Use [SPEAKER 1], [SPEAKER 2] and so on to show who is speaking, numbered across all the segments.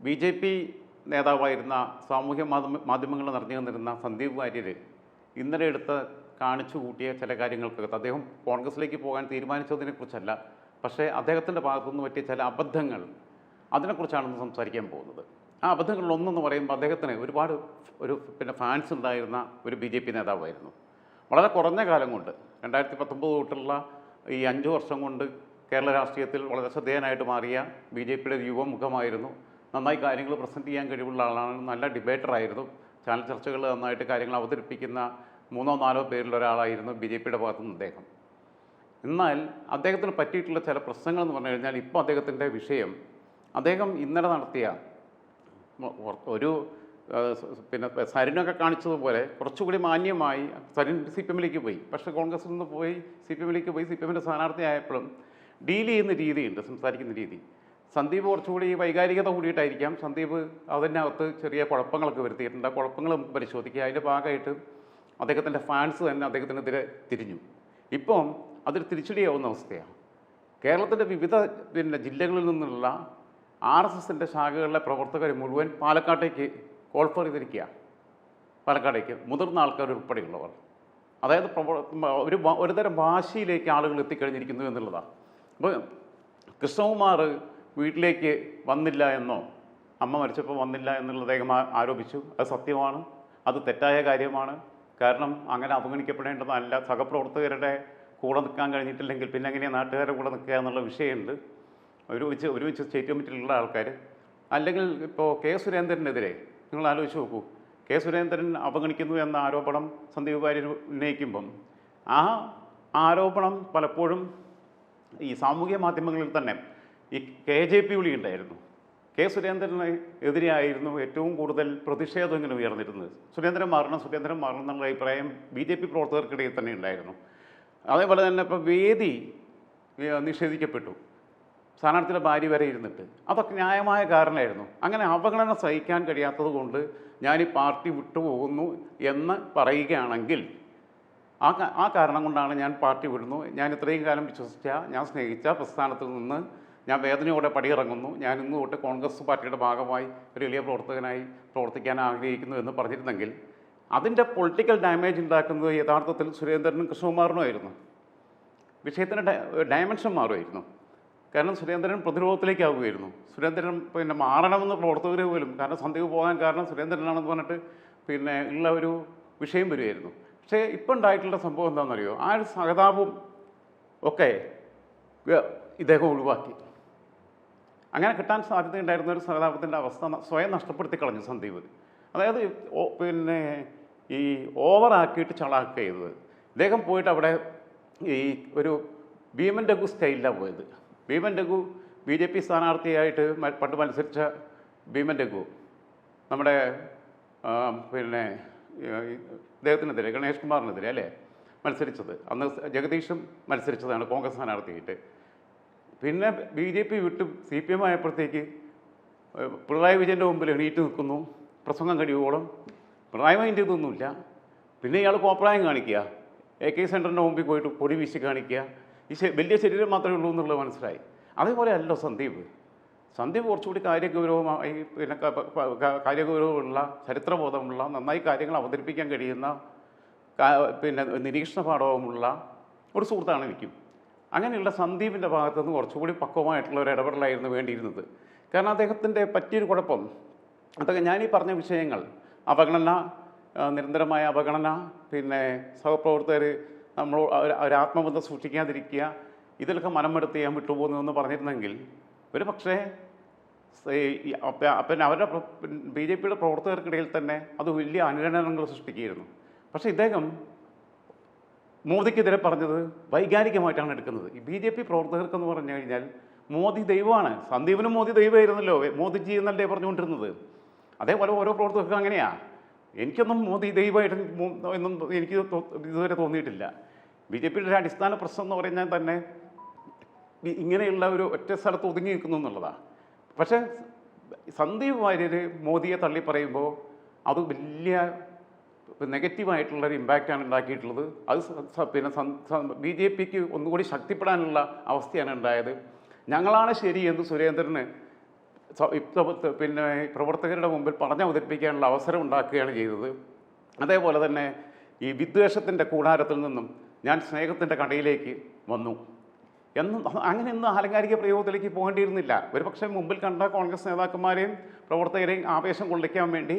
[SPEAKER 1] B J P നേതാവായിരുന്ന സാമൂഹ്യ മാധ്യമ മാധ്യമങ്ങൾ നിറഞ്ഞു നിന്നിരുന്ന സന്ദീപ് വാര്യർ ഇന്നലെ എടുത്ത് കാണിച്ചു കൂട്ടിയ ചില കാര്യങ്ങൾക്കകത്ത് അദ്ദേഹം കോൺഗ്രസിലേക്ക് പോകാൻ തീരുമാനിച്ചതിനെക്കുറിച്ചല്ല പക്ഷേ അദ്ദേഹത്തിന്റെ ഭാഗത്തുനിന്ന് പറ്റിയ ചില അബദ്ധങ്ങൾ അതിനെക്കുറിച്ചാണ് സംസാരിക്കാൻ പോകുന്നത്. ആ അബദ്ധങ്ങളിലൊന്നെന്ന് പറയുമ്പോൾ അദ്ദേഹത്തിന് ഒരുപാട് ഒരു പിന്നെ ഫാൻസ് ഉണ്ടായിരുന്ന ഒരു ബി ജെ പി നേതാവായിരുന്നു. വളരെ കുറഞ്ഞ കാലം കൊണ്ട് രണ്ടായിരത്തി പത്തൊമ്പത് തൊട്ടുള്ള ഈ അഞ്ച് വർഷം കൊണ്ട് കേരള രാഷ്ട്രീയത്തിൽ വളരെ ശ്രദ്ധേയനായിട്ട് മാറിയ ബി ജെ പിയുടെ യുവമുഖമായിരുന്നു നന്നായി കാര്യങ്ങൾ പ്രസന്റ് ചെയ്യാൻ കഴിവുള്ള ആളാണ്. നല്ല ഡിബേറ്ററായിരുന്നു. ചാനൽ ചർച്ചകൾ നന്നായിട്ട് കാര്യങ്ങൾ അവതരിപ്പിക്കുന്ന മൂന്നോ നാലോ പേരിൽ ഒരാളായിരുന്നു ബി ജെ പിയുടെ ഭാഗത്തു നിന്ന് അദ്ദേഹം. എന്നാൽ അദ്ദേഹത്തിന് പറ്റിയിട്ടുള്ള ചില പ്രശ്നങ്ങൾ എന്ന് പറഞ്ഞു കഴിഞ്ഞാൽ ഇപ്പോൾ അദ്ദേഹത്തിന്റെ വിഷയം അദ്ദേഹം ഇന്നലെ നടത്തിയ ഒരു പിന്നെ സരിനൊക്കെ കാണിച്ചതുപോലെ കുറച്ചുകൂടി മാന്യമായി സരിൻ സി പി എമ്മിലേക്ക് പോയി. പക്ഷേ കോൺഗ്രസിൽ നിന്ന് പോയി സി പി എമ്മിലേക്ക് പോയി സി പി എമ്മിന്റെ സ്ഥാനാർത്ഥിയായപ്പോഴും ഡീൽ ചെയ്യുന്ന രീതിയുണ്ട് സംസാരിക്കുന്ന രീതി. സന്ദീപ് കുറച്ചുകൂടി വൈകാരികത കൂടിയിട്ടായിരിക്കാം. സന്ദീപ് അതിനകത്ത് ചെറിയ കുഴപ്പങ്ങളൊക്കെ വരുത്തിയിട്ടുണ്ട്. ആ കുഴപ്പങ്ങൾ നമുക്ക് പരിശോധിക്കുക. അതിന്റെ ഭാഗമായിട്ട് അദ്ദേഹത്തിന്റെ ഫാൻസ് തന്നെ അദ്ദേഹത്തിനെതിരെ തിരിഞ്ഞു. ഇപ്പം അതൊരു തിരിച്ചടിയാവുന്ന അവസ്ഥയാണ്. കേരളത്തിന്റെ വിവിധ പിന്നെ ജില്ലകളിൽ നിന്നുള്ള ആർ എസ് എസിന്റെ ശാഖകളിലെ പ്രവർത്തകർ മുഴുവൻ പാലക്കാട്ടേക്ക് കോൾഫർ ചെയ്തിരിക്കുക പാലക്കാടേക്ക് മുതിർന്ന ആൾക്കാർ ഉൾപ്പെടെയുള്ളവർ. അതായത് ഒരു ഒരുതരം ഭാഷയിലേക്ക് ആളുകൾ എത്തിക്കഴിഞ്ഞിരിക്കുന്നു എന്നുള്ളതാണ്. അപ്പോൾ കൃഷ്ണകുമാർ വീട്ടിലേക്ക് വന്നില്ല എന്നോ അമ്മ മരിച്ചപ്പോൾ വന്നില്ല എന്നുള്ള അദ്ദേഹം ആരോപിച്ചു. അത് സത്യമാണ്. അത് തെറ്റായ കാര്യമാണ്. കാരണം അങ്ങനെ അവഗണിക്കപ്പെടേണ്ടതല്ല. സഹപ്രവർത്തകരുടെ കൂടെ നിൽക്കാൻ കഴിഞ്ഞിട്ടില്ലെങ്കിൽ പിന്നെ എങ്ങനെയാണ് നാട്ടുകാരുടെ കൂടെ നിൽക്കുക എന്നുള്ള വിഷയമുണ്ട്. ഒരുമിച്ച് ഒരുമിച്ച് സ്റ്റേറ്റ് കമ്മിറ്റിയിലുള്ള ആൾക്കാർ അല്ലെങ്കിൽ ഇപ്പോൾ കെ സുരേന്ദ്രനെതിരെ നിങ്ങൾ ആലോചിച്ച് നോക്കൂ. കെ സുരേന്ദ്രൻ അവഗണിക്കുന്നു എന്ന ആരോപണം സന്ദീപ് വാര്യർ ഉന്നയിക്കുമ്പം ആ ആരോപണം പലപ്പോഴും ഈ സാമൂഹ്യ മാധ്യമങ്ങളിൽ തന്നെ ഈ കെ ജെ പി വിളി ഉണ്ടായിരുന്നു. കെ സുരേന്ദ്രന് എതിരെയായിരുന്നു ഏറ്റവും കൂടുതൽ പ്രതിഷേധം ഇങ്ങനെ ഉയർന്നിരുന്നത്. സുരേന്ദ്രൻ മാറണം സുരേന്ദ്രൻ മാറണം എന്നുള്ള അഭിപ്രായം ബി ജെ പി പ്രവർത്തകർക്കിടയിൽ തന്നെ ഉണ്ടായിരുന്നു. അതേപോലെ തന്നെ ഇപ്പോൾ വേദി നിഷേധിക്കപ്പെട്ടു. സ്ഥാനാർത്ഥിയുടെ ഭാര്യ വരെ ഇരുന്നിട്ട്. അതൊക്കെ ന്യായമായ കാരണമായിരുന്നു. അങ്ങനെ അവഗണന സഹിക്കാൻ കഴിയാത്തത് കൊണ്ട് ഞാൻ ഈ പാർട്ടി വിട്ടുപോകുന്നു എന്ന് പറയുകയാണെങ്കിൽ ആ ആ കാരണം കൊണ്ടാണ് ഞാൻ പാർട്ടി വിടുന്നു. ഞാൻ ഇത്രയും കാലം വിശ്വസിച്ച ഞാൻ സ്നേഹിച്ച പ്രസ്ഥാനത്തിൽ നിന്ന് ഞാൻ വേദനയോടെ പടിയിറങ്ങുന്നു. ഞാൻ ഇന്ന് തൊട്ട് കോൺഗ്രസ് പാർട്ടിയുടെ ഭാഗമായി ഒരു വലിയ പ്രവർത്തകനായി പ്രവർത്തിക്കാൻ ആഗ്രഹിക്കുന്നു എന്ന് പറഞ്ഞിരുന്നെങ്കിൽ അതിന്റെ പൊളിറ്റിക്കൽ ഡാമേജ് ഉണ്ടാക്കുന്നത് യഥാർത്ഥത്തിൽ സുരേന്ദ്രനും കൃഷ്ണകുമാറിനും ആയിരുന്നു. വിഷയത്തിന്റെ ഡയ- ഡയമെൻഷൻ മാറുമായിരുന്നു. കാരണം സുരേന്ദ്രൻ പ്രതിരോധത്തിലേക്കാവുകയായിരുന്നു. സുരേന്ദ്രൻ പിന്നെ മാറണമെന്ന് പ്രവർത്തകർ പോലും കാരണം സന്ധ്യ പോകാൻ കാരണം സുരേന്ദ്രനാണെന്ന് പറഞ്ഞിട്ട് പിന്നെ ഉള്ള ഒരു വിഷയം വരുമായിരുന്നു. പക്ഷേ ഇപ്പം ഉണ്ടായിട്ടുള്ള സംഭവം എന്താണെന്നറിയോ? ആ ഒരു സഹതാപം ഒക്കെ ഇദ്ദേഹം ഒഴിവാക്കി. അങ്ങനെ കിട്ടാൻ സാധ്യതയുണ്ടായിരുന്ന ഒരു സഹതാപത്തിന്റെ അവസ്ഥ സ്വയം നഷ്ടപ്പെടുത്തി കളഞ്ഞു സന്ദീപ്. അതായത് പിന്നെ ഈ ഓവറാക്കിയിട്ട് ചളാക്കുക ചെയ്തത്. ഇദ്ദേഹം പോയിട്ട് അവിടെ ഈ ഒരു ഭീമൻ രഘു സ്റ്റൈലിലാണ് പോയത്. Bheeman Raghu B J P സ്ഥാനാർത്ഥിയായിട്ട് പണ്ട് മത്സരിച്ച ഭീമൻ രഘു. നമ്മുടെ പിന്നെ ഇദ്ദേഹത്തിനെതിരെ ഗണേഷ് കുമാറിനെതിരെ അല്ലേ? മത്സരിച്ചത്. അന്ന് ജഗദീഷും മത്സരിച്ചതാണ് കോൺഗ്രസ് സ്ഥാനാർത്ഥിയായിട്ട്. പിന്നെ ബി ജെ പി വിട്ട് സി പി എം ആയപ്പോഴത്തേക്ക് പിണറായി വിജയന്റെ മുമ്പിൽ എണീറ്റ് നിൽക്കുന്നു. പ്രസംഗം കഴിയുവോളം പിണറായി മൈൻഡ് ചെയ്തൊന്നുമില്ല പിന്നെ ഇയാൾ കോപ്രായം കാണിക്കുക. എ കെ സെന്ററിന്റെ മുമ്പിൽ പോയിട്ട് പൊടി വീശി കാണിക്കുക. ഈ വലിയ ശരീരം മാത്രമേ ഉള്ളൂ എന്നുള്ളത് മനസ്സിലായി. അതേപോലെ അല്ല സന്ദീപ്. സന്ദീപ് കുറച്ചുകൂടി കാര്യഗൗരവമായി പിന്നെ കാര്യഗൗരവമുള്ള ചരിത്രബോധമുള്ള നന്നായി കാര്യങ്ങൾ അവതരിപ്പിക്കാൻ കഴിയുന്ന പിന്നെ നിരീക്ഷണ പാഠവുമുള്ള ഒരു സുഹൃത്താണ് എനിക്കും. അങ്ങനെയുള്ള സന്ദീപിന്റെ ഭാഗത്തു നിന്ന് കുറച്ചുകൂടി പക്വമായിട്ടുള്ള ഒരു ഇടപെടലായിരുന്നു വേണ്ടിയിരുന്നത്. കാരണം അദ്ദേഹത്തിന്റെ പറ്റിയൊരു കുഴപ്പം. അതൊക്കെ ഞാനീ പറഞ്ഞ വിഷയങ്ങൾ അവഗണന നിരന്തരമായ അവഗണന പിന്നെ സഹപ്രവർത്തകർ നമ്മൾ ഒരു- ആത്മബന്ധം സൂക്ഷിക്കാതിരിക്കുക ഇതിലൊക്കെ മനമെടുത്ത് ചെയ്യാൻ വിട്ടുപോകുന്നതെന്ന് പറഞ്ഞിരുന്നെങ്കിൽ ഒരു പക്ഷേ പിന്നെ അവരുടെ ബി ജെ പിയുടെ പ്രവർത്തകർക്കിടയിൽ തന്നെ അത് വലിയ അനുരണനങ്ങൾ സൃഷ്ടിക്കുകയായിരുന്നു. പക്ഷേ ഇദ്ദേഹം മോദിക്കെതിരെ പറഞ്ഞത് വൈകാരികമായിട്ടാണ് എടുക്കുന്നത്. ഈ ബി ജെ പി പ്രവർത്തകർക്കെന്ന് പറഞ്ഞു കഴിഞ്ഞാൽ മോദി ദൈവമാണ്. സന്ദീപിനും മോദി ദൈവമായിരുന്നല്ലോ. മോദിജി എന്നല്ലേ പറഞ്ഞുകൊണ്ടിരുന്നത്. അതേപോലെ ഓരോ പ്രവർത്തകർക്കും അങ്ങനെയാ. എനിക്കൊന്നും മോദി ദൈവമായിട്ട് എന്നും എനിക്ക് ഇതുവരെ തോന്നിയിട്ടില്ല. ബി ജെ പിയുടെ ഒരു അടിസ്ഥാന പ്രശ്നം എന്ന് പറഞ്ഞാൽ തന്നെ ഇങ്ങനെയുള്ള ഒരു ഒറ്റ സ്ഥലത്ത് ഒതുങ്ങി നിൽക്കുന്നു എന്നുള്ളതാണ് പക്ഷേ സന്ദീപ് വാര്യർ മോദിയെ തള്ളി പറയുമ്പോൾ അത് വലിയ നെഗറ്റീവായിട്ടുള്ളൊരു ഇമ്പാക്റ്റാണ് ഉണ്ടാക്കിയിട്ടുള്ളത്. അത് പിന്നെ ബി ജെ പിക്ക് ഒന്നുകൂടി ശക്തിപ്പെടാനുള്ള അവസ്ഥയാണ് ഉണ്ടായത്. ഞങ്ങളാണ് ശരി എന്ന് സുരേന്ദ്രന് പിന്നെ പ്രവർത്തകരുടെ മുമ്പിൽ പറഞ്ഞ് അവതരിപ്പിക്കാനുള്ള അവസരം ഉണ്ടാക്കുകയാണ് ചെയ്തത്. അതേപോലെ തന്നെ ഈ വിദ്വേഷത്തിന്റെ കൂടാരത്തിൽ നിന്നും ഞാൻ സ്നേഹത്തിന്റെ കടയിലേക്ക് വന്നു. എന്നും അങ്ങനെ ഒന്നും ആലങ്കാരിക പ്രയോഗത്തിലേക്ക് പോകേണ്ടിയിരുന്നില്ല. ഒരുപക്ഷെ മുമ്പിൽ കണ്ട കോൺഗ്രസ് നേതാക്കന്മാരെയും പ്രവർത്തകരെയും ആവേശം കൊള്ളിക്കാൻ വേണ്ടി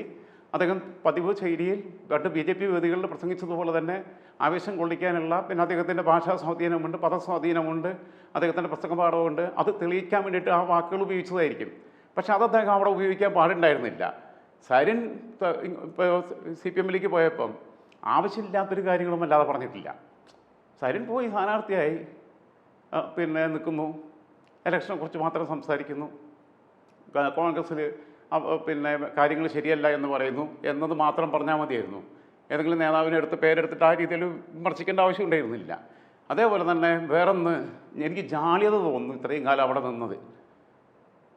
[SPEAKER 1] അദ്ദേഹം പതിവ് ശൈലിയിൽ രണ്ട് ബി ജെ പി വേദികളിൽ പ്രസംഗിച്ചതുപോലെ തന്നെ ആവേശം കൊള്ളിക്കാനുള്ള പിന്നെ അദ്ദേഹത്തിന്റെ ഭാഷാ സ്വാധീനമുണ്ട് പദസ്വാധീനമുണ്ട് അദ്ദേഹത്തിന്റെ പുസ്തകപാഠമുണ്ട് അത് തെളിയിക്കാൻ വേണ്ടിയിട്ട് ആ വാക്കുകൾ ഉപയോഗിച്ചതായിരിക്കും. പക്ഷേ അത് അദ്ദേഹം അവിടെ ഉപയോഗിക്കാൻ പാടുണ്ടായിരുന്നില്ല. സരിൻ സി പി എമ്മിലേക്ക് പോയപ്പം ആവശ്യമില്ലാത്തൊരു കാര്യങ്ങളും അല്ലാതെ പറഞ്ഞിട്ടില്ല. സരിൻ പോയി സ്ഥാനാർത്ഥിയായി. പിന്നെ നിൽക്കുന്നു. ഇലക്ഷനെ കുറിച്ച് മാത്രം സംസാരിക്കുന്നു. കോൺഗ്രസ്സിൽ പിന്നെ കാര്യങ്ങൾ ശരിയല്ല എന്ന് പറയുന്നു എന്നത് മാത്രം പറഞ്ഞാൽ മതിയായിരുന്നു. ഏതെങ്കിലും നേതാവിനെ എടുത്ത് പേരെടുത്തിട്ട് ആ രീതിയിൽ വിമർശിക്കേണ്ട ആവശ്യം ഉണ്ടായിരുന്നില്ല. അതേപോലെ തന്നെ വേറൊന്ന് എനിക്ക് ജാളിയത തോന്നുന്നു ഇത്രയും കാലം അവിടെ നിന്നത്.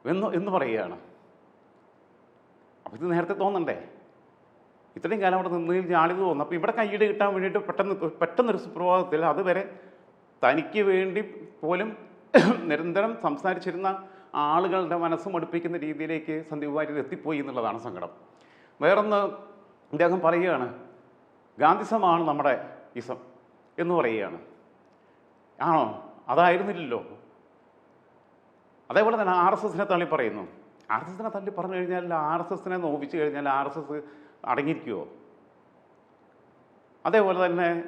[SPEAKER 1] എന്ന് എന്ന് പറയുകയാണ്. അപ്പോൾ ഇത് നേരത്തെ തോന്നണ്ടേ? ഇത്രയും കാലം അവിടെ നിന്നതിൽ ജാളിയത് തോന്നുന്നു. അപ്പോൾ ഇവിടെ കയ്യിട് കിട്ടാൻ വേണ്ടിയിട്ട് പെട്ടെന്ന് പെട്ടെന്നൊരു സുപ്രഭാതത്തിൽ അതുവരെ തനിക്ക് വേണ്ടി പോലും നിരന്തരം സംസാരിച്ചിരുന്ന ആളുകളുടെ മനസ്സ് മടുപ്പിക്കുന്ന രീതിയിലേക്ക് സന്ദീപ് വാര്യർ എത്തിപ്പോയി എന്നുള്ളതാണ് സങ്കടം. വേറൊന്ന് അദ്ദേഹം പറയുകയാണ് ഗാന്ധിസമാണ് നമ്മുടെ ഇസം എന്ന് പറയുകയാണ്. ആണോ? അതായിരുന്നില്ലല്ലോ. അതേപോലെ തന്നെ ആർ എസ് എസിനെ തള്ളി പറയുന്നു. ആർ എസ് എസിനെ തള്ളി പറഞ്ഞു കഴിഞ്ഞാൽ ആർ എസ് എസിനെ നോവിച്ചു കഴിഞ്ഞാൽ ആർ എസ് എസ് അടങ്ങിയിരിക്കുമോ അതേപോലെ തന്നെ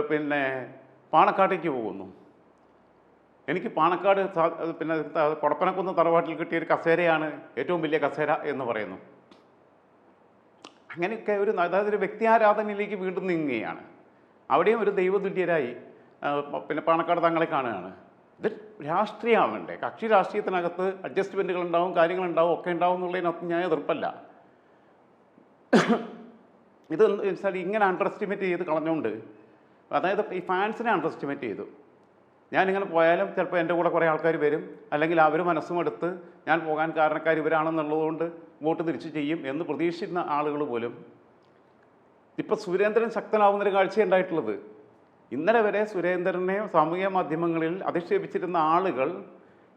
[SPEAKER 1] പിന്നെ പാണക്കാട്ടേക്ക് പോകുന്നു. എനിക്ക് പാണക്കാട് പിന്നെ കൊടപ്പനക്കുന്ന് തറവാട്ടിൽ കിട്ടിയ ഒരു കസേരയാണ് ഏറ്റവും വലിയ കസേര എന്ന് പറയുന്നു. അങ്ങനെയൊക്കെ ഒരു അതായത് ഒരു വ്യക്തിയാരാധനയിലേക്ക് വീണ്ടും നീങ്ങുകയാണ്. അവിടെയും ഒരു ദൈവതുല്യരായി പിന്നെ പാണക്കാട് തങ്ങളെ കാണുകയാണ്. ഇത് രാഷ്ട്രീയമാവണ്ടേ? കക്ഷി രാഷ്ട്രീയത്തിനകത്ത് അഡ്ജസ്റ്റ്മെന്റുകൾ ഉണ്ടാവും കാര്യങ്ങളുണ്ടാവും ഒക്കെ ഉണ്ടാവും എന്നുള്ളതിനകത്ത് ഞാൻ എതിർപ്പല്ല. ഇത് വെച്ചാൽ ഇങ്ങനെ അണ്ടർ എസ്റ്റിമേറ്റ് ചെയ്ത് കളഞ്ഞുകൊണ്ട് അതായത് ഈ ഫാൻസിനെ അണ്ടർ എസ്റ്റിമേറ്റ് ചെയ്തു. ഞാനിങ്ങനെ പോയാലും ചിലപ്പോൾ എന്റെ കൂടെ കുറേ ആൾക്കാർ വരും. അല്ലെങ്കിൽ അവർ മനസ്സും എടുത്ത് ഞാൻ പോകാൻ കാരണക്കാർ ഇവരാണെന്നുള്ളതുകൊണ്ട് വോട്ട് തിരിച്ചു ചെയ്യും എന്ന് പ്രതീക്ഷിക്കുന്ന ആളുകൾ പോലും. ഇപ്പം സുരേന്ദ്രൻ ശക്തനാവുന്നൊരു കാഴ്ച ഉണ്ടായിട്ടുള്ളത്. ഇന്നലെ വരെ സുരേന്ദ്രനെ സാമൂഹ്യ മാധ്യമങ്ങളിൽ അധിക്ഷേപിച്ചിരുന്ന ആളുകൾ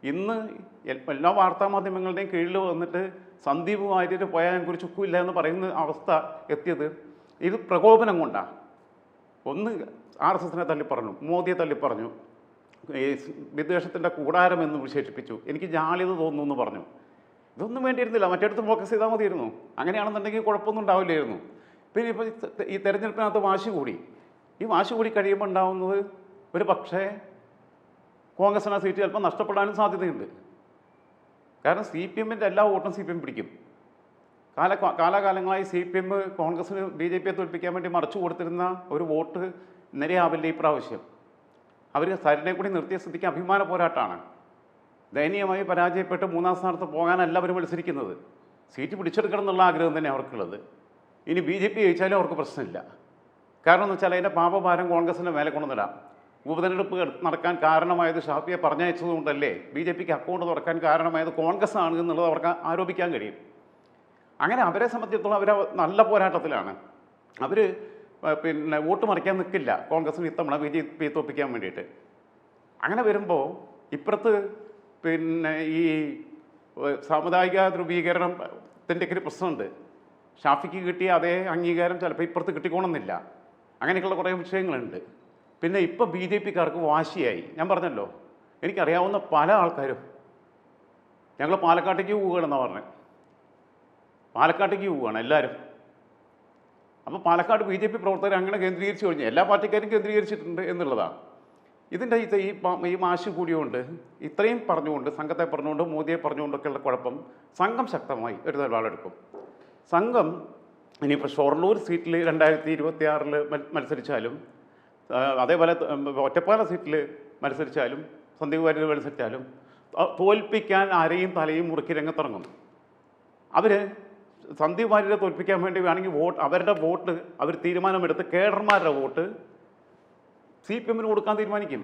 [SPEAKER 1] ഇന്ന് എല്ലാ വാർത്താ മാധ്യമങ്ങളുടെയും കീഴിൽ വന്നിട്ട് സന്ദീപ് പോയാൽ എനിക്കൊരു ചുക്കുമില്ല എന്ന് പറയുന്ന അവസ്ഥ എത്തിയത് ഇത് പ്രകോപനം കൊണ്ടാണ് ഒന്ന് ആർ എസ് എസിനെ തള്ളിപ്പറഞ്ഞു മോദിയെ തള്ളി പറഞ്ഞു. ഈ വിദ്വേഷത്തിന്റെ കൂടാരം എന്ന് വിശേഷിപ്പിച്ചു. എനിക്ക് ജാളിത് തോന്നുന്നു എന്ന് പറഞ്ഞു. ഇതൊന്നും വേണ്ടിയിരുന്നില്ല. മറ്റേടത്ത് ഫോക്കസ് ചെയ്താൽ മതിയായിരുന്നു. അങ്ങനെയാണെന്നുണ്ടെങ്കിൽ കുഴപ്പമൊന്നും ഉണ്ടാവില്ലായിരുന്നു. പിന്നെ ഇപ്പോൾ ഈ തെരഞ്ഞെടുപ്പിനകത്ത് വാശി കൂടി. ഈ വാശി കൂടി കഴിയുമ്പോൾ ഉണ്ടാവുന്നത് ഒരു പക്ഷേ കോൺഗ്രസിന് സീറ്റ് ചിലപ്പോൾ നഷ്ടപ്പെടാനും സാധ്യതയുണ്ട്. കാരണം സി പി എമ്മിന്റെ എല്ലാ വോട്ടും സി പി എം പിടിക്കും. കാല കാലാകാലങ്ങളായി സി പി എം കോൺഗ്രസിന് ബി ജെ പിയെ തോൽപ്പിക്കാൻ വേണ്ടി മറച്ചു കൊടുത്തിരുന്ന ഒരു വോട്ട് നിരയാവില്ല ഇപ്രാവശ്യം അവർ സരിനെ കൂടി നിർത്തിയ സ്ഥിതിക്ക് അഭിമാന പോരാട്ടമാണ് ദയനീയമായി പരാജയപ്പെട്ട് മൂന്നാം സ്ഥാനത്ത് പോകാനല്ല അവർ മത്സരിക്കുന്നത്. സീറ്റ് പിടിച്ചെടുക്കണം എന്നുള്ള ആഗ്രഹം തന്നെ അവർക്കുള്ളത്. ഇനി ബി ജെ പി ജയിച്ചാലും അവർക്ക് പ്രശ്നമില്ല. കാരണം എന്ന് വെച്ചാൽ അതിന്റെ പാപഭാരം കോൺഗ്രസിന്റെ മേലെ കൊണ്ടുവന്നിടാം. ഉപതെരഞ്ഞെടുപ്പ് നടക്കാൻ കാരണമായത് ഷാഫിയെ പറഞ്ഞയച്ചതുകൊണ്ടല്ലേ ബി ജെ പിക്ക് അക്കൗണ്ട് തുറക്കാൻ കാരണമായത് കോൺഗ്രസ് ആണ് എന്നുള്ളത് അവർക്ക് ആരോപിക്കാൻ കഴിയും. അങ്ങനെ അവരെ സംബന്ധിച്ചിടത്തോളം അവർ നല്ല പോരാട്ടത്തിലാണ്. അവർ പിന്നെ വോട്ട് മറിക്കാൻ നിൽക്കില്ല. കോൺഗ്രസിന് ഇത്തവണ ബി ജെ പി തോപ്പിക്കാൻ വേണ്ടിയിട്ട്. അങ്ങനെ വരുമ്പോൾ ഇപ്പുറത്ത് പിന്നെ ഈ സാമുദായിക ധ്രുവീകരണത്തിന്റെ ഒക്കെ ഒരു പ്രശ്നമുണ്ട്. ഷാഫിക്ക് കിട്ടിയ അതേ അംഗീകാരം ചിലപ്പോൾ ഇപ്പുറത്ത് കിട്ടിക്കോണമെന്നില്ല. അങ്ങനെയൊക്കെയുള്ള കുറേ വിഷയങ്ങളുണ്ട്. പിന്നെ ഇപ്പോൾ ബി ജെ പിക്കാർക്ക് വാശിയായി. ഞാൻ പറഞ്ഞല്ലോ എനിക്കറിയാവുന്ന പല ആൾക്കാരും ഞങ്ങൾ പാലക്കാട്ടേക്ക് പോവുകയാണെന്നാണ് പറഞ്ഞത് പാലക്കാട്ടേക്ക് പോവുകയാണ് എല്ലാവരും അപ്പോൾ പാലക്കാട് ബി ജെ പി പ്രവർത്തകർ അങ്ങനെ കേന്ദ്രീകരിച്ചു കഴിഞ്ഞു എല്ലാ പാർട്ടിക്കാരും കേന്ദ്രീകരിച്ചിട്ടുണ്ട് എന്നുള്ളതാണ് ഇതിന്റെ ഇത് ഈ ഈ മാശം കൂടിയുകൊണ്ട് ഇത്രയും പറഞ്ഞുകൊണ്ട് സംഘത്തെ പറഞ്ഞുകൊണ്ട് മോദിയെ പറഞ്ഞുകൊണ്ടൊക്കെയുള്ള കുഴപ്പം സംഘം ശക്തമായി ഒരു നിലപാടെടുക്കും. സംഘം ഇനിയിപ്പോൾ ഷൊർണൂർ സീറ്റിൽ രണ്ടായിരത്തി ഇരുപത്തി ആറിൽ മത്സരിച്ചാലും അതേപോലെ ഒറ്റപ്പാല സീറ്റിൽ മത്സരിച്ചാലും സന്ദീപ് വാര്യർ മത്സരിച്ചാലും തോൽപ്പിക്കാൻ ആരെയും തലയും മുറുക്കി രംഗത്തിറങ്ങും. അവർ സന്ദീപ് തോൽപ്പിക്കാൻ വേണ്ടി വേണമെങ്കിൽ വോട്ട് അവരുടെ വോട്ട് അവർ തീരുമാനമെടുത്ത് കേഡർമാരുടെ വോട്ട് സി പി എമ്മിന് കൊടുക്കാൻ തീരുമാനിക്കും.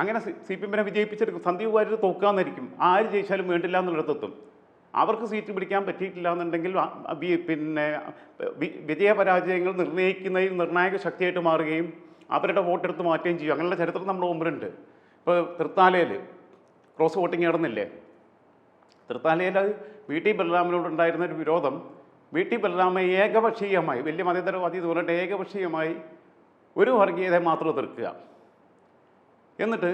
[SPEAKER 1] അങ്ങനെ സി പി എമ്മിനെ വിജയിപ്പിച്ചെടുക്കും. സന്ദീപ് വാര്യർ തോക്കാന്നായിരിക്കും ആര് ജയിച്ചാലും വേണ്ടില്ല എന്നുള്ളിടത്തെത്തും. അവർക്ക് സീറ്റ് പിടിക്കാൻ പറ്റിയിട്ടില്ല എന്നുണ്ടെങ്കിൽ പിന്നെ വിജയപരാജയങ്ങൾ നിർണയിക്കുന്നതിൽ നിർണായക ശക്തിയായിട്ട് മാറുകയും അവരുടെ വോട്ടെടുത്ത് മാറ്റുകയും ചെയ്യും. അങ്ങനെയുള്ള ചരിത്രം നമ്മുടെ മുമ്പിലുണ്ട്. ഇപ്പോൾ തൃത്താലയിൽ ക്രോസ് വോട്ടിംഗ് നടന്നില്ലേ? തൃത്താലയിൽ വി ടി ബലരാമനോടുണ്ടായിരുന്ന ഒരു വിരോധം വി ടി ബലരാമ ഏകപക്ഷീയമായി വലിയ മതേതരവാദി എന്ന് പറഞ്ഞിട്ട് ഏകപക്ഷീയമായി ഒരു വർഗീയതയെ മാത്രം എതിർക്കുക. എന്നിട്ട്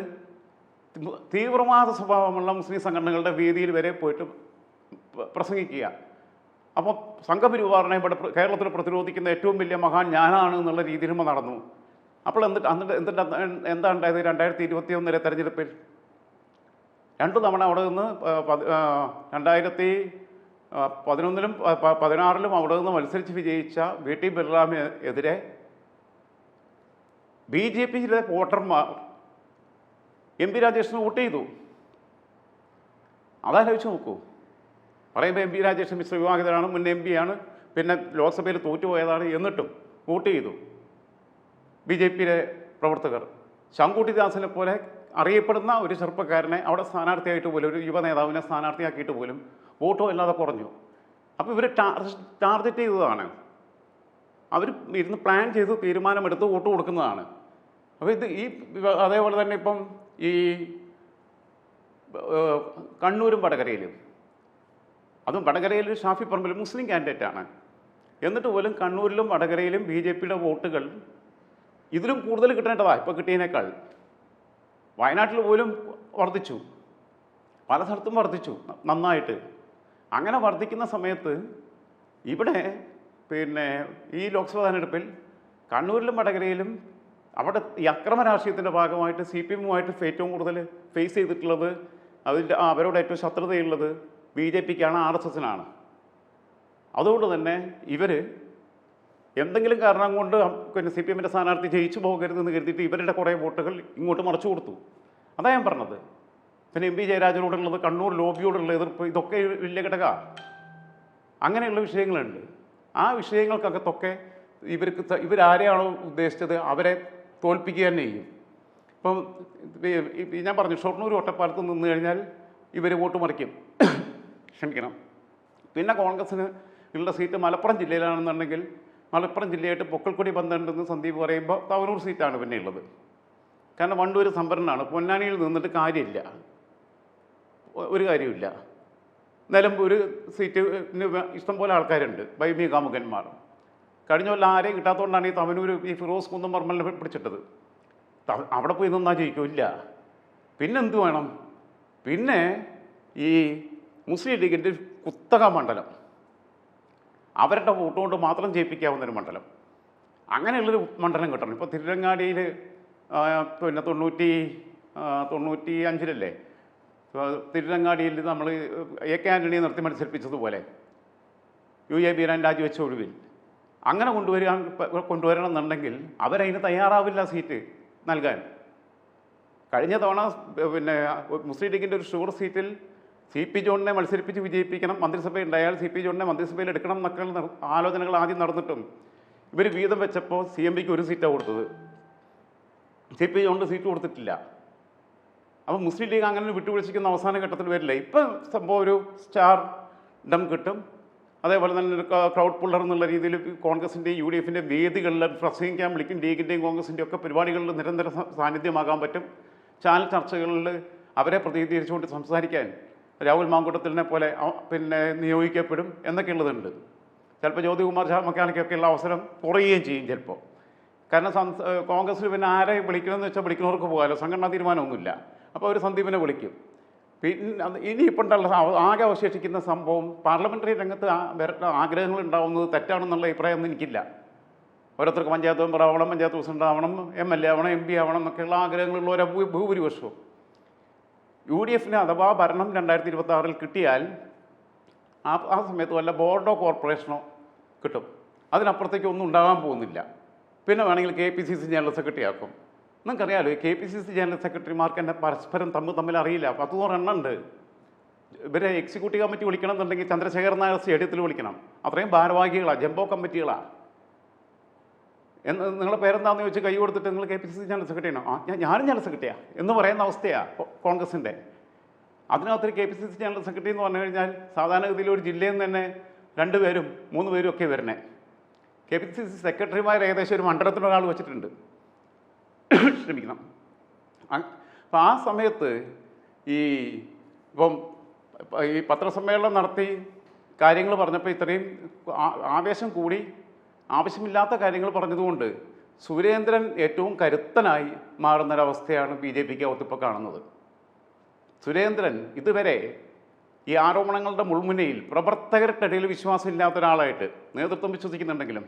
[SPEAKER 1] തീവ്രവാദ സ്വഭാവമുള്ള മുസ്ലിം സംഘടനകളുടെ വേദിയിൽ വരെ പോയിട്ട് പ്രസംഗിക്കുക. അപ്പോൾ സംഘപരിവാറിനെ ഇവിടെ കേരളത്തിൽ പ്രതിരോധിക്കുന്ന ഏറ്റവും വലിയ മഹാൻ ഞാനാണ് എന്നുള്ള രീതിയിലും നടന്നു. അപ്പോൾ എന്നിട്ട് എന്നിട്ട് എന്നിട്ട് എന്താ ഉണ്ടായത്? രണ്ടായിരത്തി ഇരുപത്തി ഒന്നിലെ തെരഞ്ഞെടുപ്പിൽ രണ്ടു തവണ അവിടെ നിന്ന് രണ്ടായിരത്തി പതിനൊന്നിലും പതിനാറിലും അവിടെ നിന്ന് മത്സരിച്ച് വിജയിച്ച വി. ടി. ബലറാമിനെതിരെ ബി. ജെ. പിയിലെ വോട്ടർമാർ എം. പി. രാജേഷിന് വോട്ട് ചെയ്തു. അതാലോചിച്ച് നോക്കൂ. പറയുമ്പോൾ എം. പി. രാജേഷ് മിശ്ര വിവാഹിതരാണ് മുൻ എം. ആണ് പിന്നെ ലോക്സഭയിൽ തോറ്റുപോയതാണ് എന്നിട്ടും വോട്ട് ചെയ്തു. ബി. ജെ. പിയിലെ പ്രവർത്തകർ. ശങ്കുട്ടിദാസിനെ പോലെ അറിയപ്പെടുന്ന ഒരു ചെറുപ്പക്കാരനെ അവിടെ സ്ഥാനാർത്ഥിയായിട്ട് പോലും ഒരു യുവ നേതാവിനെ സ്ഥാനാർത്ഥിയാക്കിയിട്ട് പോലും വോട്ടോ ഇല്ലാതെ കുറഞ്ഞു. അപ്പോൾ ഇവർ ടാർഗറ്റ് ചെയ്തതാണ്. അവർ ഇരുന്ന് പ്ലാൻ ചെയ്ത് തീരുമാനമെടുത്ത് വോട്ട് കൊടുക്കുന്നതാണ്. അപ്പോൾ ഇത് ഈ അതേപോലെ തന്നെ ഇപ്പം ഈ കണ്ണൂരും വടകരയിലും. അതും വടകരയിൽ ഷാഫി പറമ്പിൽ മുസ്ലിം ആണ്. എന്നിട്ട് പോലും കണ്ണൂരിലും വടകരയിലും ബി ജെ പിയുടെ വോട്ടുകൾ ഇതിലും കൂടുതൽ കിട്ടേണ്ടതാണ് ഇപ്പോൾ കിട്ടിയതിനേക്കാൾ. വയനാട്ടിൽ പോലും വർദ്ധിച്ചു. പല സ്ഥലത്തും വർദ്ധിച്ചു. നന്നായിട്ട്. അങ്ങനെ വർദ്ധിക്കുന്ന സമയത്ത് ഇവിടെ പിന്നെ ഈ ലോക്സഭാ തെരഞ്ഞെടുപ്പിൽ കണ്ണൂരിലും വടകരയിലും അവിടെ ഈ അക്രമ രാഷ്ട്രീയത്തിന്റെ ഭാഗമായിട്ട് സി പി എമ്മുമായിട്ട് ഏറ്റവും കൂടുതൽ ഫേസ് ചെയ്തിട്ടുള്ളത് അതിന്റെ അവരോട് ഏറ്റവും ശത്രുതയുള്ളത് ബി ജെ പിക്കാണ് ആർ എസ് എസിനാണ്. അതുകൊണ്ട് തന്നെ ഇവർ എന്തെങ്കിലും കാരണം കൊണ്ട് പിന്നെ സി പി എമ്മിന്റെ സ്ഥാനാർത്ഥി ജയിച്ചു പോകരുതെന്ന് കരുതിയിട്ട് ഇവരുടെ കുറേ വോട്ടുകൾ ഇങ്ങോട്ട് മറച്ചു കൊടുത്തു. അതാ ഞാൻ പറഞ്ഞത്. പിന്നെ എം പി ജയരാജനോടുള്ളത് കണ്ണൂർ ലോബിയോടുള്ള എതിർപ്പ് ഇതൊക്കെ വലിയ ഘടക. അങ്ങനെയുള്ള വിഷയങ്ങളുണ്ട്. ആ വിഷയങ്ങൾക്കകത്തൊക്കെ ഇവർക്ക് ഇവരാരെയാണോ ഉദ്ദേശിച്ചത് അവരെ തോൽപ്പിക്കുക തന്നെ ചെയ്യും. ഇപ്പം ഞാൻ പറഞ്ഞു ഷൊർണൂർ ഒറ്റപ്പാലത്ത് നിന്ന് കഴിഞ്ഞാൽ ഇവർ വോട്ട് മറിക്കും. ക്ഷമിക്കണം. പിന്നെ കോൺഗ്രസ്സിന് ഉള്ള സീറ്റ് മലപ്പുറം ജില്ലയിലാണെന്നുണ്ടെങ്കിൽ മലപ്പുറം ജില്ലയായിട്ട് പൊക്കൽക്കൊടി ബന്ധമുണ്ടെന്ന് സന്ദീപ് പറയുമ്പോൾ തവനൂർ സീറ്റാണ് പിന്നെ ഉള്ളത്. കാരണം വണ്ടൂർ സംഭരണമാണ് പൊന്നാനിയിൽ നിന്നിട്ട് കാര്യമില്ല. ഒരു കാര്യമില്ല നിലമ്പൂർ സീറ്റ് ഇഷ്ടംപോലെ ആൾക്കാരുണ്ട്. വൈമി കാമുകന്മാർ കഴിഞ്ഞ കൊല്ലം ആരെയും കിട്ടാത്തതുകൊണ്ടാണ് ഈ തവനൂർ ഈ ഫിറോസ് കുന്നം പറമ്പലിനെ പിടിച്ചിട്ടത്. അവിടെ പോയി നിന്നാ ജയിക്കില്ല. പിന്നെ വേണം? പിന്നെ ഈ മുസ്ലിം ലീഗിന്റെ കുത്തക മണ്ഡലം. അവരുടെ വോട്ട് കൊണ്ട് മാത്രം ജയിപ്പിക്കാവുന്ന ഒരു മണ്ഡലം. അങ്ങനെയുള്ളൊരു മണ്ഡലം കിട്ടണം. ഇപ്പോൾ തിരുരങ്ങാടിയിൽ പിന്നെ തൊണ്ണൂറ്റി തൊണ്ണൂറ്റി അഞ്ചിലല്ലേ തിരുവങ്ങാടിയിൽ നമ്മൾ എ കെ ആന്റണിയെ നിർത്തി മത്സരിപ്പിച്ചതുപോലെ യു എ ബീരാൻ രാജിവെച്ച ഒഴിവിൽ. അങ്ങനെ കൊണ്ടുവരാൻ കൊണ്ടുവരണം എന്നുണ്ടെങ്കിൽ അവരതിന് തയ്യാറാവില്ല സീറ്റ് നൽകാൻ. കഴിഞ്ഞ തവണ പിന്നെ മുസ്ലിം ലീഗിന്റെ ഒരു ഷുഗർ സീറ്റിൽ സി പി ജോണിനെ മത്സരിപ്പിച്ച് വിജയിപ്പിക്കണം മന്ത്രിസഭ ഉണ്ടായാൽ സി പി ജോണിനെ മന്ത്രിസഭയിൽ എടുക്കണം എന്നൊക്കെ നട- ആലോചനകൾ ആദ്യം നടന്നിട്ടും ഇവർ വീതം വെച്ചപ്പോൾ സി എം പിക്ക് ഒരു സീറ്റാണ് കൊടുത്തത്. സി പി ജോണിന് സീറ്റ് കൊടുത്തിട്ടില്ല. അപ്പോൾ മുസ്ലിം ലീഗ് അങ്ങനെ വിട്ടുവീഴ്ചയ്ക്കുന്ന അവസാന ഘട്ടത്തിൽ വരില്ല. ഇപ്പം സംഭവം ഒരു സ്റ്റാർ ഡം കിട്ടും. അതേപോലെ തന്നെ ഒരു ക്രൗഡ് പുള്ളർ എന്നുള്ള രീതിയിൽ കോൺഗ്രസിന്റെയും യു ഡി എഫിന്റെ വേദികളിൽ പ്രസംഗിക്കാൻ വിളിക്കും. ലീഗിന്റെയും കോൺഗ്രസിന്റെയും ഒക്കെ പരിപാടികളിൽ നിരന്തര സാന്നിധ്യമാകാൻ പറ്റും. ചാനൽ ചർച്ചകളിൽ അവരെ പ്രതിനിധീകരിച്ചുകൊണ്ട് സംസാരിക്കാൻ. രാഹുൽ മാങ്കൂട്ടത്തിലിനെ പോലെ പിന്നെ നിയോഗിക്കപ്പെടും എന്നൊക്കെയുള്ളതുണ്ട്. ചിലപ്പോൾ ജ്യോതികുമാർ ഷാ മക്കാനിക്കൊക്കെയുള്ള അവസരം കുറയുകയും ചെയ്യും ചിലപ്പോൾ കാരണം സംസ് കോൺഗ്രസ്സിൽ പിന്നെ ആരെ വിളിക്കണമെന്ന് വെച്ചാൽ വിളിക്കുന്നവർക്ക് പോകാമല്ലോ സംഘടനാ തീരുമാനമൊന്നുമില്ല. അപ്പോൾ അവർ സന്ദീപിനെ വിളിക്കും. പിന്നെ ഉണ്ടുള്ള ആകെ അവശേഷിക്കുന്ന സംഭവം പാർലമെന്ററി രംഗത്ത് ആഗ്രഹങ്ങൾ ഉണ്ടാവുന്നത് തെറ്റാണെന്നുള്ള അഭിപ്രായമൊന്നും എനിക്കില്ല. ഓരോരുത്തർക്ക് പഞ്ചായത്ത് മെമ്പർ ആവണം പഞ്ചായത്ത് പ്രസിഡന്റ് ആവണം എം എൽ എ ആവണം എം പി ആവണം എന്നൊക്കെയുള്ള ആഗ്രഹങ്ങളുള്ളവരെ ഒരു ഭൂരിപക്ഷവും. യു ഡി എഫിന് അഥവാ ഭരണം രണ്ടായിരത്തി ഇരുപത്തി ആറിൽ കിട്ടിയാൽ ആ ആ സമയത്ത് വല്ല ബോർഡോ കോർപ്പറേഷനോ കിട്ടും. അതിനപ്പുറത്തേക്ക് ഒന്നും ഉണ്ടാകാൻ പോകുന്നില്ല. പിന്നെ വേണമെങ്കിൽ K P C C general secretary ആക്കും. നിങ്ങൾക്കറിയാലോ ഈ K P C C general സെക്രട്ടറിമാർക്ക് എന്നെ പരസ്പരം തമ്മിൽ തമ്മിൽ അറിയില്ല. പത്ത് നൂറ് എണ്ണം ഉണ്ട്. ഇവരെ എക്സിക്യൂട്ടീവ് കമ്മിറ്റി വിളിക്കണം എന്നുണ്ടെങ്കിൽ ചന്ദ്രശേഖരൻ നായർ സ്റ്റേഡിയത്തിൽ വിളിക്കണം. അത്രയും ഭാരവാഹികളാണ് ജംബോ കമ്മിറ്റികളാണ് എന്ന് നിങ്ങളെ പേരെന്താന്ന് ചോദിച്ച് കൈ കൊടുത്തിട്ട് നിങ്ങൾ K P C C general സെക്രട്ടറിയാണോ ആ ഞാനും ജനറൽ സെക്രട്ടറിയാണ് എന്ന് പറയുന്ന അവസ്ഥയാണ് കോൺഗ്രസിന്റെ അതിനകത്തൊരു K P C C general secretary എന്ന് പറഞ്ഞു കഴിഞ്ഞാൽ സാധാരണഗതിയിൽ ഒരു ജില്ലയിൽ നിന്ന് തന്നെ രണ്ട് പേരും മൂന്ന് പേരും ഒക്കെ വരണേ. കെ പി സി സി സെക്രട്ടറിമാർ ഏകദേശം ഒരു മണ്ഡലത്തിനൊരാൾ വെച്ചിട്ടുണ്ട്. ക്ഷമിക്കണം. അപ്പം ആ സമയത്ത് ഈ ഇപ്പം ഈ പത്രസമ്മേളനം നടത്തി കാര്യങ്ങൾ പറഞ്ഞപ്പോൾ ഇത്രയും ആവേശം കൂടി ആവശ്യമില്ലാത്ത കാര്യങ്ങൾ പറഞ്ഞതുകൊണ്ട് സുരേന്ദ്രൻ ഏറ്റവും കരുത്തനായി മാറുന്നൊരവസ്ഥയാണ് ബി ജെ പിക്ക് അകത്തിപ്പോൾ കാണുന്നത്. സുരേന്ദ്രൻ ഇതുവരെ ഈ ആരോപണങ്ങളുടെ മുൾമുനയിൽ പ്രവർത്തകർക്കിടയിൽ വിശ്വാസമില്ലാത്ത ഒരാളായിട്ട് നേതൃത്വം വിശ്വസിക്കുന്നുണ്ടെങ്കിലും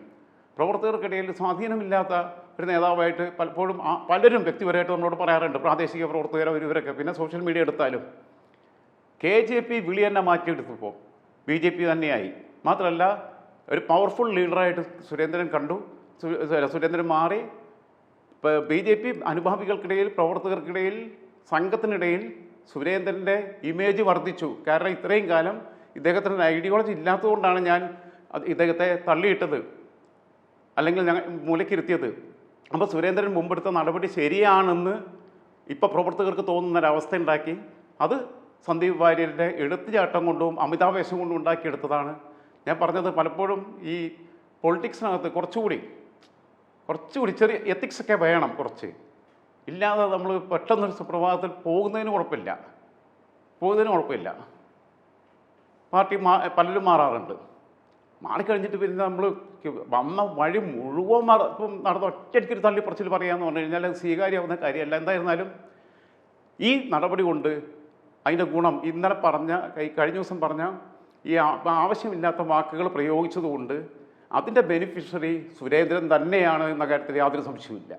[SPEAKER 1] പ്രവർത്തകർക്കിടയിൽ സ്വാധീനമില്ലാത്ത ഒരു നേതാവായിട്ട് പലപ്പോഴും പലരും വ്യക്തിപരമായിട്ട് നമ്മളോട് പറയാറുണ്ട്. പ്രാദേശിക പ്രവർത്തകരോ ഇവരൊക്കെ. പിന്നെ സോഷ്യൽ മീഡിയ എടുത്താലും കെ ജെ പി വിളി തന്നെ മാറ്റിയെടുത്തപ്പോൾ ബി ജെ പി തന്നെയായി. മാത്രമല്ല ഒരു പവർഫുൾ ലീഡറായിട്ട് സുരേന്ദ്രൻ കണ്ടു. സുരേന്ദ്രൻ മാറി. ബി ജെ പി അനുഭാവികൾക്കിടയിൽ പ്രവർത്തകർക്കിടയിൽ സംഘത്തിനിടയിൽ സുരേന്ദ്രന്റെ ഇമേജ് വർദ്ധിച്ചു. കാരണം ഇത്രയും കാലം ഇദ്ദേഹത്തിന്റെ ഐഡിയോളജി ഇല്ലാത്തതുകൊണ്ടാണ് ഞാൻ ഇദ്ദേഹത്തെ തള്ളിയിട്ടത്. അല്ലെങ്കിൽ ഞങ്ങൾ മൂലക്കിരുത്തിയത്. അപ്പോൾ സുരേന്ദ്രൻ മുമ്പെടുത്ത നടപടി ശരിയാണെന്ന് ഇപ്പോൾ പ്രവർത്തകർക്ക് തോന്നുന്ന ഒരവസ്ഥ ഉണ്ടാക്കി. അത് സന്ദീപ് വാര്യരുടെ എടുത്തുചാട്ടം കൊണ്ടും അമിതാവേശം കൊണ്ടും ഉണ്ടാക്കിയെടുത്തതാണ്. ഞാൻ പറഞ്ഞത് പലപ്പോഴും ഈ പൊളിറ്റിക്സിനകത്ത് കുറച്ചുകൂടി കുറച്ചുകൂടി ചെറിയ എത്തിക്സൊക്കെ വേണം കുറച്ച്. ഇല്ലാതെ നമ്മൾ പെട്ടെന്നൊരു സുപ്രഭാതത്തിൽ പോകുന്നതിന് കുഴപ്പമില്ല. പോകുന്നതിന് കുഴപ്പമില്ല. പാർട്ടി മാ പലരും മാറാറുണ്ട്. മാറിക്കഴിഞ്ഞിട്ട് പിന്നെ നമ്മൾ വന്ന വഴി മുഴുവൻ മറ ഇപ്പം നടന്ന ഒറ്റയ്ക്കൊരു തള്ളിപ്പറച്ചിൽ പറയാമെന്ന് പറഞ്ഞു കഴിഞ്ഞാൽ അത് സ്വീകാര്യമാവുന്ന കാര്യമല്ല. എന്തായിരുന്നാലും ഈ നടപടി കൊണ്ട് അതിന്റെ ഗുണം ഇന്നലെ പറഞ്ഞ കഴിഞ്ഞ ദിവസം പറഞ്ഞ ഈ ആവശ്യമില്ലാത്ത വാക്കുകൾ പ്രയോഗിച്ചതുകൊണ്ട് അതിന്റെ ബെനിഫിഷ്യറി സുരേന്ദ്രൻ തന്നെയാണ് എന്ന കാര്യത്തിൽ യാതൊരു സംശയവുമില്ല.